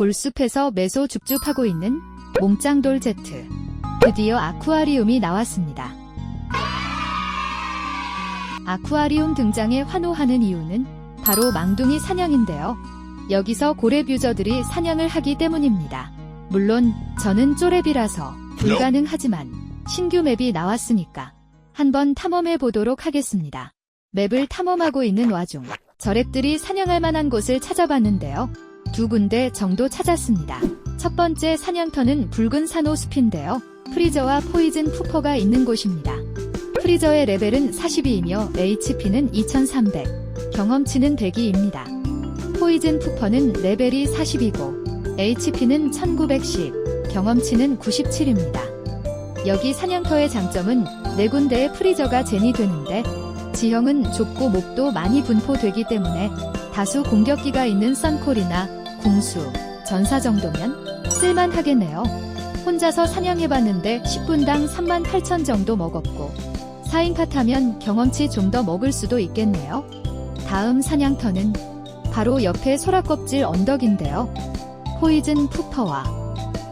골숲에서 매소 줍줍하고 있는 몽짱돌 제트. 드디어 아쿠아리움이 나왔습니다. 아쿠아리움 등장에 환호하는 이유는 바로 망둥이 사냥인데요. 여기서 고래 뷰저들이 사냥을 하기 때문입니다. 물론 저는 쪼렙이라서 불가능하지만 신규 맵이 나왔으니까 한번 탐험해 보도록 하겠습니다. 맵을 탐험하고 있는 와중 저랩들이 사냥할 만한 곳을 찾아봤는데요. 두 군데 정도 찾았습니다. 첫 번째 사냥터는 붉은 산호 숲인데요. 프리저와 포이즌 푸퍼가 있는 곳입니다. 프리저의 레벨은 42이며 HP는 2300, 경험치는 100입니다. 포이즌 푸퍼는 레벨이 40이고 HP는 1910, 경험치는 97입니다. 여기 사냥터의 장점은 네 군데의 프리저가 젠이 되는데 지형은 좁고 목도 많이 분포되기 때문에 다수 공격기가 있는 썬콜이나 궁수, 전사 정도면 쓸만하겠네요. 혼자서 사냥해봤는데 10분당 3만 8천 정도 먹었고 4인카 타면 경험치 좀 더 먹을 수도 있겠네요. 다음 사냥터는 바로 옆에 소라껍질 언덕인데요. 포이즌 푸퍼와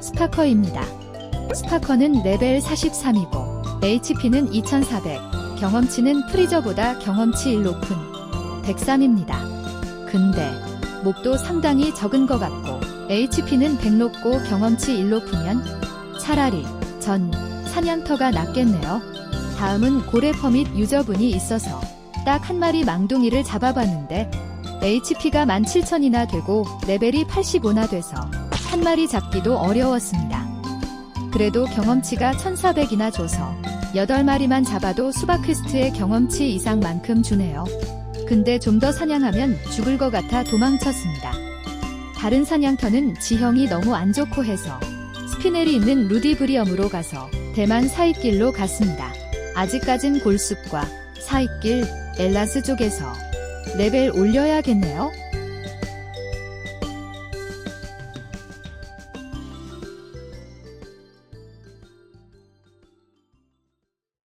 스파커입니다. 스파커는 레벨 43이고 HP는 2400, 경험치는 프리저보다 경험치 1 높은 103입니다. 근데 목도 상당히 적은 것 같고 HP는 100 높고 경험치 1 높으면 차라리 전 사냥터가 낫겠네요. 다음은 고래 퍼 밋 유저분이 있어서 딱 한 마리 망둥이를 잡아봤는데 HP가 17,000이나 되고 레벨이 85나 돼서 한 마리 잡기도 어려웠습니다. 그래도 경험치가 1400이나 줘서 8마리만 잡아도 수박 퀘스트의 경험치 이상만큼 주네요. 근데 좀 더 사냥하면 죽을 것 같아 도망쳤습니다. 다른 사냥터는 지형이 너무 안 좋고 해서 스피넬이 있는 루디브리엄으로 가서 대만 사익길로 갔습니다. 아직까진 골숲과 사익길, 엘라스 쪽에서 레벨 올려야겠네요.